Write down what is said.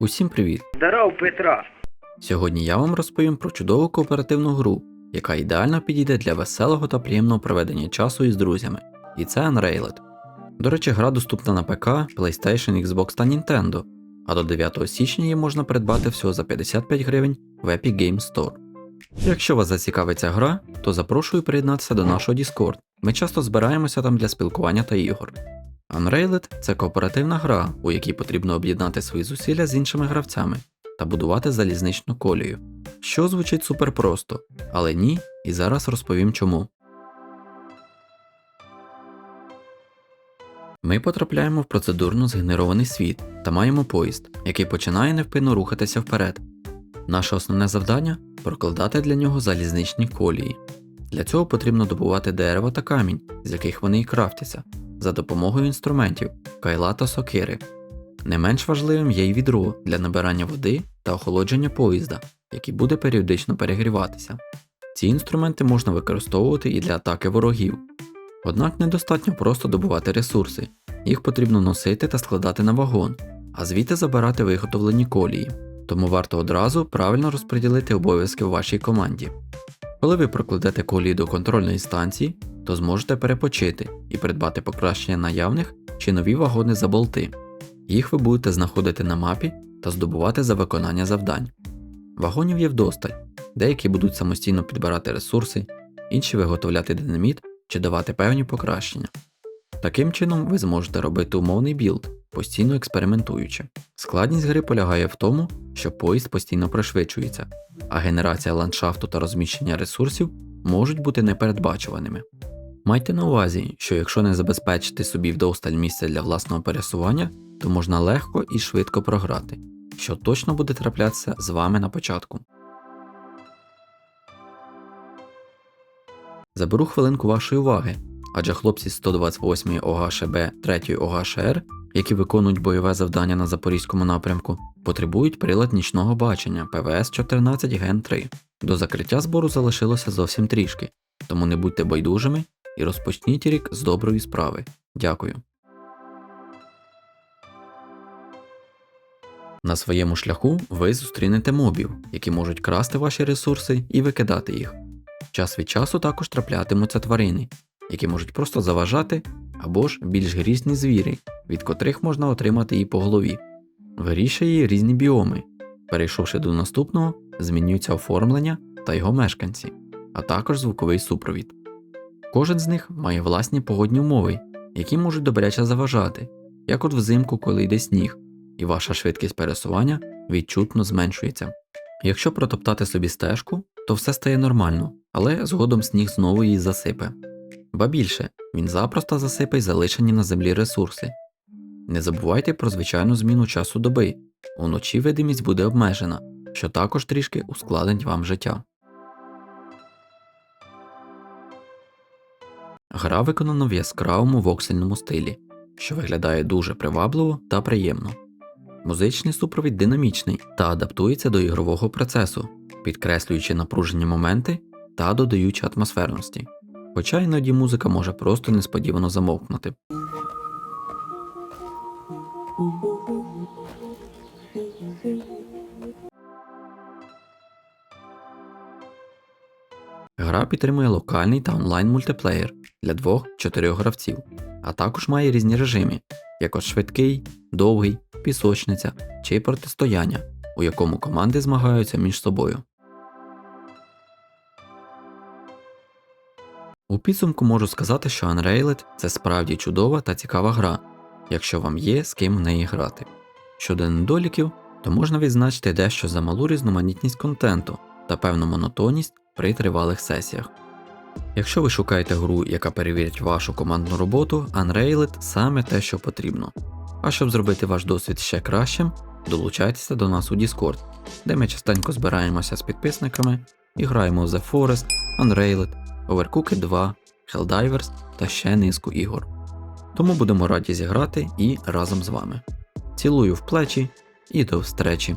Усім привіт! Здоров, Петра. Сьогодні я вам розповім про чудову кооперативну гру, яка ідеально підійде для веселого та приємного проведення часу із друзями, і це Unrailed. До речі, гра доступна на ПК, PlayStation, Xbox та Nintendo, а до 9 січня її можна придбати всього за 55 гривень в Epic Games Store. Якщо вас зацікавить ця гра, то запрошую приєднатися до нашого Discord. Ми часто збираємося там для спілкування та ігор. Unrailed – це кооперативна гра, у якій потрібно об'єднати свої зусилля з іншими гравцями та будувати залізничну колію. Що звучить супер просто, але ні, і зараз розповім чому. Ми потрапляємо в процедурно згенерований світ та маємо поїзд, який починає невпинно рухатися вперед. Наше основне завдання прокладати для нього залізничні колії. Для цього потрібно добувати дерево та камінь, з яких вони і крафтяться, за допомогою інструментів кайла та сокири. Не менш важливим є й відро для набирання води та охолодження поїзда, який буде періодично перегріватися. Ці інструменти можна використовувати і для атаки ворогів. Однак недостатньо просто добувати ресурси, їх потрібно носити та складати на вагон, а звідти забирати виготовлені колії. Тому варто одразу правильно розподілити обов'язки в вашій команді. Коли ви прокладете колії до контрольної станції, то зможете перепочити і придбати покращення наявних чи нові вагони за болти. Їх ви будете знаходити на мапі та здобувати за виконання завдань. Вагонів є вдосталь, деякі будуть самостійно підбирати ресурси, інші виготовляти динаміт чи давати певні покращення. Таким чином ви зможете робити умовний білд, постійно експериментуючи. Складність гри полягає в тому, що поїзд постійно пришвидшується, а генерація ландшафту та розміщення ресурсів можуть бути непередбачуваними. Майте на увазі, що якщо не забезпечити собі вдосталь місця для власного пересування, то можна легко і швидко програти, що точно буде траплятися з вами на початку. Заберу хвилинку вашої уваги, адже хлопці з 128 ОГШБ 3 ОГШР, які виконують бойове завдання на запорізькому напрямку, потребують прилад нічного бачення ПВС 14 Ген 3. До закриття збору залишилося зовсім трішки, тому не будьте байдужими і розпочніть рік з доброї справи. Дякую. На своєму шляху ви зустрінете мобів, які можуть красти ваші ресурси і викидати їх. Час від часу також траплятимуться тварини, які можуть просто заважати або ж більш грізні звірі, від котрих можна отримати і по голові. Вирішує різні біоми. Перейшовши до наступного, змінюється оформлення та його мешканці, а також звуковий супровід. Кожен з них має власні погодні умови, які можуть добряче заважати, як от взимку, коли йде сніг, і ваша швидкість пересування відчутно зменшується. Якщо протоптати собі стежку, то все стає нормально, але згодом сніг знову її засипе. Ба більше, він запросто засипе й залишені на землі ресурси. Не забувайте про звичайну зміну часу доби, уночі видимість буде обмежена, що також трішки ускладнить вам життя. Гра виконана в яскравому воксельному стилі, що виглядає дуже привабливо та приємно. Музичний супровід динамічний та адаптується до ігрового процесу, підкреслюючи напружені моменти та додаючи атмосферності. Хоча іноді музика може просто несподівано замовкнути. Гра підтримує локальний та онлайн мультиплеєр для 2-4 гравців, а також має різні режими, як от швидкий, довгий, пісочниця чи протистояння, у якому команди змагаються між собою. У підсумку можу сказати, що Unrailed – це справді чудова та цікава гра, якщо вам є з ким в неї грати. Щодо недоліків, то можна відзначити дещо за малу різноманітність контенту та певну монотонність при тривалих сесіях. Якщо ви шукаєте гру, яка перевірить вашу командну роботу, Unrailed саме те, що потрібно. А щоб зробити ваш досвід ще кращим, долучайтеся до нас у Discord, де ми частенько збираємося з підписниками і граємо в The Forest, Unrailed, Overcooked 2, Helldivers та ще низку ігор. Тому будемо раді зіграти і разом з вами. Цілую в плечі і до встречі!